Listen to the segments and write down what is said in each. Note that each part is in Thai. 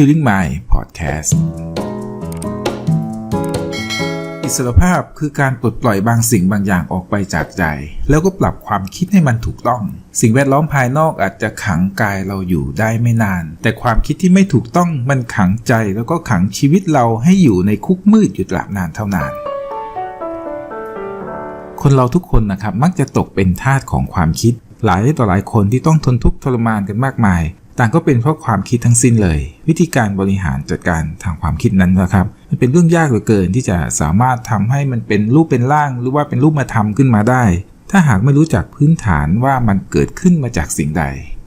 Healing Mind Podcast อิสรภาพคือการปลดปล่อยบางสิ่งบางอย่างออกไปจากใจ แล้วก็ปรับความคิดให้มันถูกต้อง สิ่งแวดล้อมภายนอกอาจจะขังกายเราอยู่ได้ไม่นาน แต่ความคิดที่ไม่ถูกต้องมันขังใจแล้วก็ขังชีวิตเราให้อยู่ในคุกมืดอยู่ตราบนานเท่านานคนเราทุกคนนะครับมักจะตกเป็นทาสของความคิด หลายต่อหลายคนที่ต้องทนทุกข์ทรมานกันมากมาย ต่างก็เป็นเพราะความคิดทั้งสิ้นเลย วิธีการบริหารจัดการทางความคิดนั้นนะครับ มันเป็นเรื่องยากเหลือเกินที่จะสามารถทำให้มันเป็นรูปเป็นร่าง หรือว่าเป็นรูปมาทำขึ้นมาได้ ถ้าหากไม่รู้จักพื้นฐานว่ามันเกิดขึ้นมาจากสิ่งใด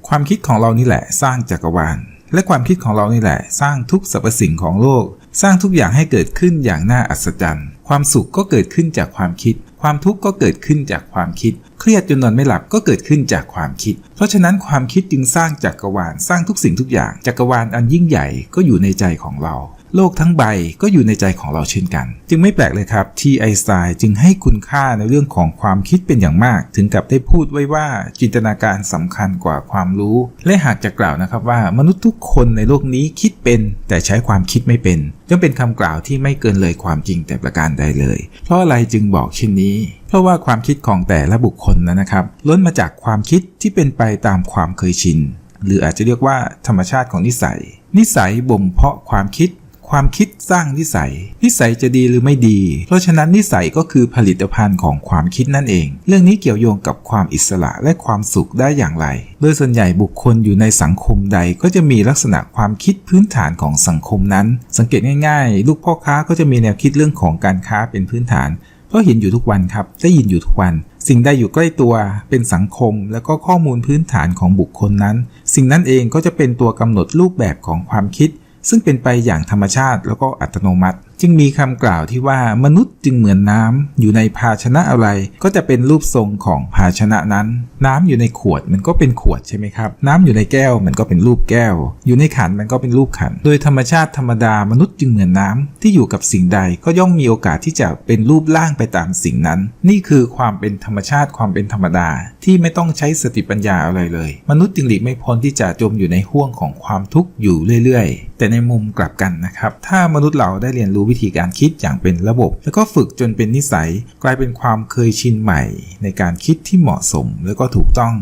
ความคิดของเรานี่แหละสร้างจักรวาล และความคิดของเรานี่แหละ สร้างทุกสรรพสิ่งของโลก สร้างทุกอย่างให้เกิดขึ้นอย่างน่าอัศจรรย์ ความสุขก็เกิดขึ้นจากความคิด ความทุกข์ก็เกิดขึ้นจากความคิด เครียดจนนอนไม่หลับก็เกิดขึ้นจากความคิด เพราะฉะนั้นความคิดจึงสร้างจักรวาลสร้างทุกสิ่งทุกอย่างจักรวาลอันยิ่งใหญ่ก็อยู่ในใจของเรา โลกทั้งใบก็อยู่ในใจของเราเช่นกัน จึงไม่แปลกเลยครับที่ไอสไตน์จึงให้คุณค่าในเรื่องของความคิดเป็นอย่างมาก ถึงกับได้พูดไว้ว่าจินตนาการสำคัญกว่าความรู้ และหากจะกล่าวนะครับว่ามนุษย์ทุกคนในโลกนี้คิดเป็น แต่ใช้ความคิดไม่เป็นย่อมเป็นคำกล่าวที่ไม่เกินเลยความจริงแต่ประการใดเลย เพราะอะไรจึงบอกเช่นนี้ เพราะว่าความคิดของแต่ละบุคคลนั้นนะครับ ล้นมาจากความคิดที่เป็นไปตามความเคยชินหรืออาจจะเรียกว่าธรรมชาติของนิสัย นิสัยบ่มเพาะความคิด ความคิดสร้างนิสัย นิสัยจะดีหรือไม่ดี เพราะฉะนั้นนิสัยก็คือผลิตภัณฑ์ของความคิดนั่นเอง เรื่องนี้เกี่ยวโยงกับความอิสระและความสุขได้อย่างไร โดยส่วนใหญ่บุคคลอยู่ในสังคมใดก็จะมีลักษณะความคิดพื้นฐานของสังคมนั้น สังเกตง่ายๆ ลูกพ่อค้าก็จะมีแนวคิดเรื่องของการค้าเป็นพื้นฐานเพราะเห็นอยู่ทุกวันครับ ได้ยินอยู่ทุกวัน สิ่งใดอยู่ใกล้ตัว เป็นสังคม แล้วก็ข้อมูลพื้นฐานของบุคคลนั้น สิ่งนั้นเองก็จะเป็นตัวกำหนดรูปแบบของความคิด ซึ่งเป็นไปอย่างธรรมชาติแล้วก็อัตโนมัติ จึงมีคำกล่าวที่ว่ามนุษย์จึงเหมือนน้ำอยู่ในภาชนะอะไร ก็จะเป็นรูปทรงของภาชนะนั้น น้ำอยู่ในขวดมันก็เป็นขวดใช่ไหมครับ น้ำอยู่ในแก้วมันก็เป็นรูปแก้ว อยู่ในขันมันก็เป็นรูปขัน โดยธรรมชาติธรรมดามนุษย์จึงเหมือนน้ำที่อยู่กับสิ่งใดก็ย่อมมีโอกาสที่จะเป็นรูปร่างไปตามสิ่งนั้น นี่คือความเป็นธรรมชาติความเป็นธรรมดา ที่ไม่ต้องใช้สติปัญญาอะไรเลย มนุษย์จึงหลีกไม่พ้นที่จะจมอยู่ในห่วงของความทุกข์อยู่เรื่อย ๆ แต่ในมุมกลับกันนะครับ ถ้ามนุษย์เราได้เรียนรู้วิธีการคิดอย่างเป็นระบบ แล้วก็ฝึกจนเป็นนิสัย กลายเป็นความเคยชินใหม่ ในการคิดที่เหมาะสมแล้วก็ถูกต้อง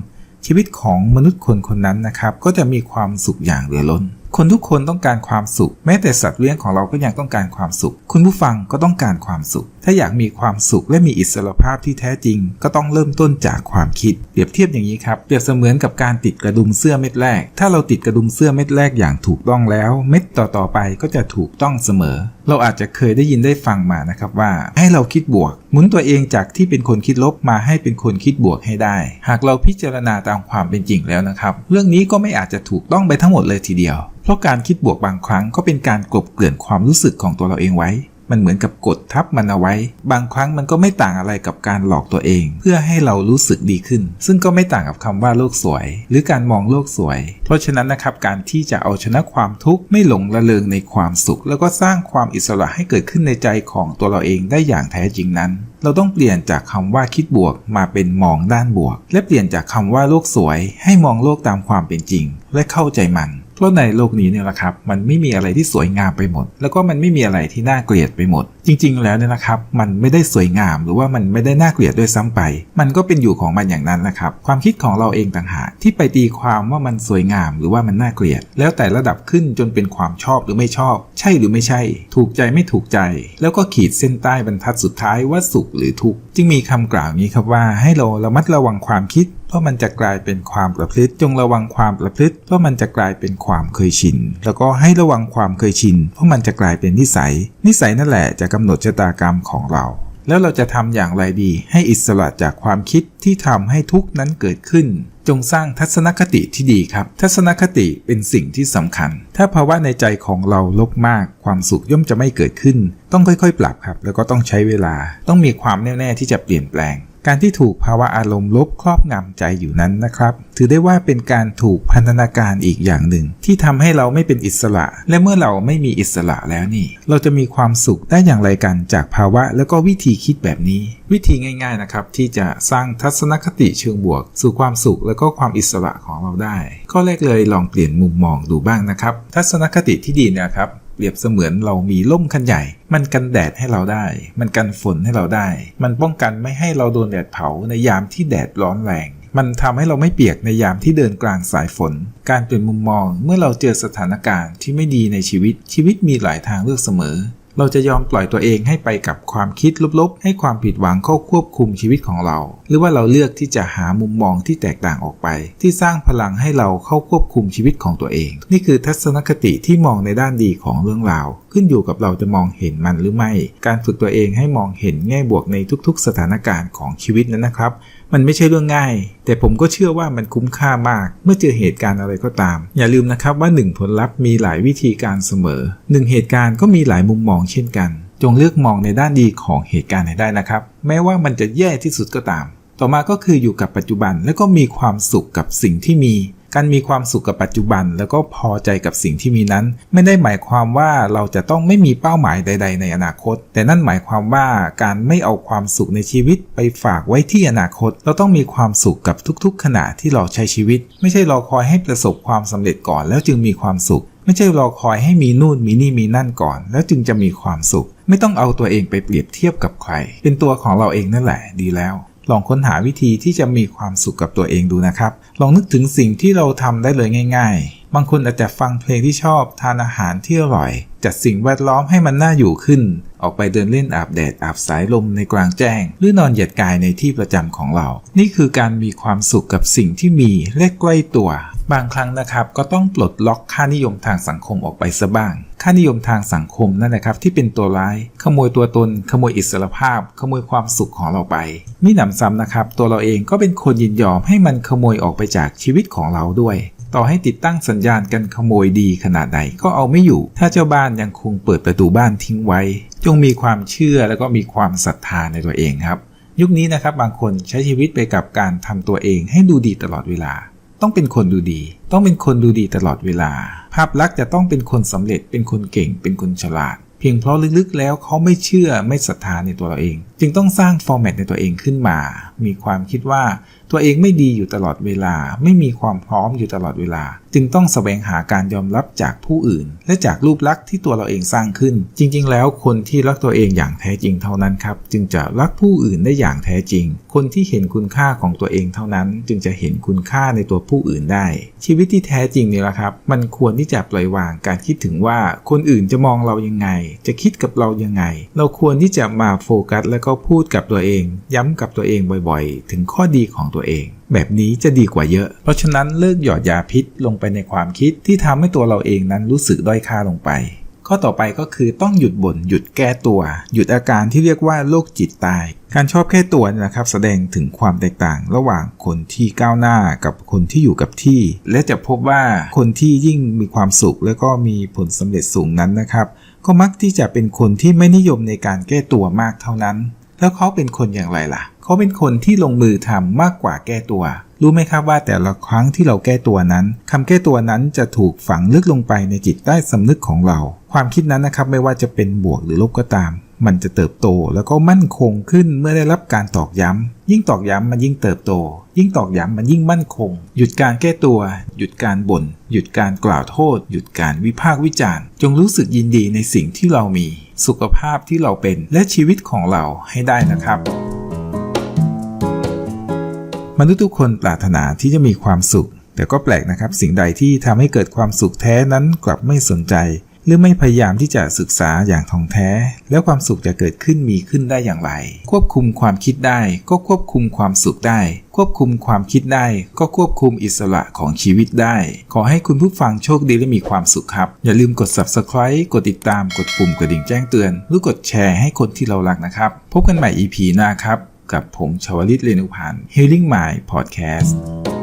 ชีวิตของมนุษย์คนคนนั้นนะครับ ก็จะมีความสุขอย่างเหลือล้น คนทุกคนต้องการความสุข แม้แต่สัตว์เลี้ยงของเราก็ยังต้องการความสุข คุณผู้ฟังก็ต้องการความสุข ถ้าอยากมีความสุขและมีอิสรภาพที่แท้จริง ก็ต้องเริ่มต้นจากความคิด เปรียบเทียบอย่างนี้ครับ เปรียบเสมือนกับการติดกระดุมเสื้อเม็ดแรก ถ้าเราติดกระดุมเสื้อเม็ดแรกอย่างถูกต้องแล้ว เม็ดต่อๆไปก็จะถูกต้องเสมอ เราอาจจะเคยได้ยินได้ฟังมานะครับว่า ให้เราคิดบวก หมุนตัวเองจากที่เป็นคนคิดลบมาให้เป็นคนคิดบวกให้ได้ หากเราพิจารณาตามความเป็นจริงแล้วนะครับ เรื่องนี้ก็ไม่อาจจะถูกต้องไปทั้งหมดเลยทีเดียว เพราะการคิดบวกบางครั้งก็เป็นการกลบเกลื่อนความรู้สึกของตัวเราเองไว้ มันเหมือนกับกดทับมันเอาไว้ บางครั้งมันก็ไม่ต่างอะไรกับการหลอกตัวเอง เพื่อให้เรารู้สึกดีขึ้น ซึ่งก็ไม่ต่างกับคำว่าโลกสวย หรือการมองโลกสวย เพราะฉะนั้นนะครับการที่จะเอาชนะความทุกข์ไม่หลงละเลงในความสุข แล้วก็สร้างความอิสระให้เกิดขึ้นในใจของตัวเราเองได้อย่างแท้จริงนั้น เราต้องเปลี่ยนจากคำว่าคิดบวกมาเป็นมองด้านบวก และเปลี่ยนจากคำว่าโลกสวย ให้มองโลกตามความเป็นจริง และเข้าใจมัน เพราะในโลกนี้เนี่ยแหละครับ มันไม่มีอะไรที่สวยงามไปหมด แล้วก็มันไม่มีอะไรที่น่าเกลียดไปหมดจริงๆ แล้วเนี่ยนะครับ มันไม่ได้สวยงามหรือว่ามันไม่ได้น่าเกลียดด้วยซ้ำไป มันก็เป็นอยู่ของมันอย่างนั้นนะครับ ความคิดของเราเองต่างหากที่ไปตีความว่ามันสวยงาม หรือว่ามันน่าเกลียด แล้วแต่ระดับขึ้นจนเป็นความชอบหรือไม่ชอบ ใช่หรือไม่ใช่ ถูกใจไม่ถูกใจ แล้วก็ขีดเส้นใต้บรรทัดสุดท้ายว่าสุขหรือทุกข์จึงมีคำกล่าวนี้ครับว่าให้เราระมัดระวังความคิดเพราะมันจะกลายเป็นความประพฤติจงระวังความประพฤติเพราะมันจะกลายเป็นความเคยชิน แล้วก็ให้ระวังความเคยชิน เพราะมันจะกลายเป็นนิสัย นิสัยนั่นแหละจะกำหนดชะตากรรมของเรา แล้วเราจะทำอย่างไรดีให้อิสระจากความคิดที่ทำให้ทุกนั้นเกิดขึ้น จงสร้างทัศนคติที่ดีครับ ทัศนคติเป็นสิ่งที่สำคัญ ถ้าภาวะในใจของเราลบมาก ความสุขย่อมจะไม่เกิดขึ้น ต้องค่อยๆ ปรับครับ แล้วก็ต้องใช้เวลา ต้องมีความแน่วแน่ที่จะเปลี่ยนแปลง การที่ถูกภาวะอารมณ์ลบครอบงำใจอยู่นั้นนะครับ ถือได้ว่าเป็นการถูกพันธนาการอีกอย่างหนึ่ง ที่ทำให้เราไม่เป็นอิสระ และเมื่อเราไม่มีอิสระแล้วนี่ เราจะมีความสุขได้อย่างไรกันจากภาวะแล้วก็วิธีคิดแบบนี้ วิธีง่าย ๆนะครับ ที่จะสร้างทัศนคติเชิงบวก สู่ความสุขแล้วก็ความอิสระของเราได้ ข้อแรกเลยลองเปลี่ยนมุมมองดูบ้างนะครับ ทัศนคติที่ดีนะครับ เปรียบเสมือนเรามีร่มคันใหญ่ มันกันแดดให้เราได้ มันกันฝนให้เราได้ มันป้องกันไม่ให้เราโดนแดดเผาในยามที่แดดร้อนแรง มันทำให้เราไม่เปียกในยามที่เดินกลางสายฝน การเปลี่ยนมุมมองเมื่อเราเจอสถานการณ์ที่ไม่ดีในชีวิต ชีวิตมีหลายทางเลือกเสมอเราจะยอมปล่อยตัวเองให้ไปกับความคิดลบๆ ให้ความผิดหวังเข้าควบคุมชีวิตของเรา หรือว่าเราเลือกที่จะหามุมมองที่แตกต่างออกไป ที่สร้างพลังให้เราเข้าควบคุมชีวิตของตัวเอง นี่คือทัศนคติที่มองในด้านดีของเรื่องราว ขึ้นอยู่กับเราจะมองเห็นมันหรือไม่ การฝึกตัวเองให้มองเห็นแง่บวกในทุกๆ สถานการณ์ของชีวิตนั้นนะครับมันไม่ใช่เรื่องง่าย แต่ผมก็เชื่อว่ามันคุ้มค่ามาก เมื่อเจอเหตุการณ์อะไรก็ตาม อย่าลืมนะครับว่า 1 ผลลัพธ์มีหลายวิธีการเสมอ 1 เหตุการณ์ก็มีหลายมุมมองเช่นกัน จงเลือกมองในด้านดีของเหตุการณ์ให้ได้นะครับ แม้ว่ามันจะแย่ที่สุดก็ตาม ต่อมาก็คืออยู่กับปัจจุบันแล้วก็มีความสุขกับสิ่งที่มี การมีความสุขกับปัจจุบัน แล้วก็พอใจกับสิ่งที่มีนั้น ไม่ได้หมายความว่าเราจะต้องไม่มีเป้าหมายใด ๆ ในอนาคต แต่นั่นหมายความว่าการไม่เอาความสุขในชีวิตไปฝากไว้ที่อนาคต เราต้องมีความสุขกับทุกๆ ขณะที่เราใช้ชีวิต ไม่ใช่รอคอยให้ประสบความสำเร็จก่อน แล้วจึงมีความสุข ไม่ใช่รอคอยให้มีนู่นมีนี่มีนั่นก่อน แล้วจึงจะมีความสุข ไม่ต้องเอาตัวเองไปเปรียบเทียบกับใคร เป็นตัวของเราเองนั่นแหละดีแล้ว ลองค้นหาวิธีที่จะมีความสุขกับตัวเองดูนะครับ ลองนึกถึงสิ่งที่เราทำได้เลยง่าย ๆ บางคนอาจจะฟังเพลงที่ชอบทานอาหารที่อร่อย จัดสิ่งแวดล้อมให้มันน่าอยู่ขึ้น ออกไปเดินเล่นอาบแดดอาบสายลมในกลางแจ้ง หรือนอนเหยียดกายในที่ประจำของเรา นี่คือการมีความสุขกับสิ่งที่มีและใกล้ตัว บางครั้งนะครับก็ต้องปลดล็อกค่านิยมทางสังคมออกไปซะบ้าง ค่านิยมทางสังคมนั่นแหละครับที่เป็นตัวร้าย ขโมยตัวตน ขโมยอิสรภาพ ขโมยความสุขของเราไปมิหนำซ้ำนะครับ ตัวเราเองก็เป็นคนยินยอมให้มันขโมยออกไปจากชีวิตของเราด้วย ต่อให้ติดตั้งสัญญาณกันขโมยดีขนาดไหนก็เอาไม่อยู่ ถ้าเจ้าบ้านยังคงเปิดประตูบ้านทิ้งไว้ จงมีความเชื่อแล้วก็มีความศรัทธาในตัวเองครับ ยุคนี้นะครับบางคนใช้ชีวิตไปกับการทำตัวเองให้ดูดีตลอดเวลา ต้องเป็นคนดูดี ต้องเป็นคนดูดีตลอดเวลา ภาพลักษณ์จะต้องเป็นคนสำเร็จเป็นคนเก่ง เป็นคนฉลาด เพียงเพราะลึกๆแล้วเขาไม่เชื่อไม่ศรัทธาในตัวเราเอง จึงต้องสร้างฟอร์แมตในตัวเองขึ้นมา มีความคิดว่าตัวเองไม่ดีอยู่ตลอดเวลา ไม่มีความพร้อมอยู่ตลอดเวลา จึงต้องแสวงหาการยอมรับจากผู้อื่น และจากรูปลักษณ์ที่ตัวเราเองสร้างขึ้น จริง ๆ แล้วคนที่รักตัวเองอย่างแท้จริงเท่านั้นครับ จึงจะรักผู้อื่นได้อย่างแท้จริง คนที่เห็นคุณค่าของตัวเองเท่านั้น จึงจะเห็นคุณค่าในตัวผู้อื่นได้ ชีวิตที่แท้จริงนี่แหละครับ มันควรที่จะปล่อยวางการคิดถึงว่าคนอื่นจะมองเรายังไง จะคิดกับเรายังไง เราควรที่จะมาโฟกัสแล้วก็พูดกับตัวเอง ย้ำกับตัวเองบ่อยๆ ถึงข้อดีของตัวเอง แบบนี้จะดีกว่าเยอะ เพราะฉะนั้นเลิกหยอดยาพิษลงไปในความคิดที่ทำให้ตัวเราเองนั้นรู้สึกด้อยค่าลงไปข้อต่อไปก็คือต้องหยุดบ่นหยุดแก้ตัว หยุดอาการที่เรียกว่าโรคจิตตาย การชอบแก้ตัวนะครับ แสดงถึงความแตกต่างระหว่างคนที่ก้าวหน้ากับคนที่อยู่กับที่ และจะพบว่าคนที่ยิ่งมีความสุข และก็มีผลสำเร็จสูงนั้นนะครับ ก็มักที่จะเป็นคนที่ไม่นิยมในการแก้ตัวมากเท่านั้น แล้วเขาเป็นคนอย่างไรล่ะ เขาเป็นคนที่ลงมือทำมากกว่าแก้ตัว รู้ไหมครับว่าแต่ละครั้งที่เราแก้ตัวนั้นคำแก้ตัวนั้นจะถูกฝังลึกลงไปในจิตใต้สำนึกของเรา ความคิดนั้นนะครับไม่ว่าจะเป็นบวกหรือลบก็ตาม มันจะเติบโตแล้วก็มั่นคงขึ้นเมื่อได้รับการตอกย้ำ ยิ่งตอกย้ำมันยิ่งเติบโต ยิ่งตอกย้ำมันยิ่งมั่นคง หยุดการแก้ตัว หยุดการบ่น หยุดการกล่าวโทษ หยุดการวิพากษ์วิจารณ์ จงรู้สึกยินดีในสิ่งที่เรามี สุขภาพที่เราเป็นและชีวิตของเราให้ได้นะครับ มนุษย์ทุกคนปรารถนาที่จะมีความสุขแต่ก็แปลกนะครับ สิ่งใดที่ทำให้เกิดความสุขแท้นั้นกลับไม่สนใจ รือไม่พยายามที่จะศึกษาอย่างท่องแท้ แล้วความสุขจะเกิดขึ้นมีขึ้นได้อย่างไร ควบคุมความคิดได้ก็ควบคุมความสุขได้ ควบคุมความคิดได้ ก็ควบคุมอิสระของชีวิตได้ ขอให้คุณผู้ฟังโชคดีและมีความสุขครับ อย่าลืมกด subscribe กดติดตามกดปุ่มกระดิ่งแจ้งเตือน หรือกดแชร์ให้คนที่เรารักนะครับ พบกันใหม่ EP หน้าครับ กับผมชวลิตเรนุพันธ์ Healing Mind Podcast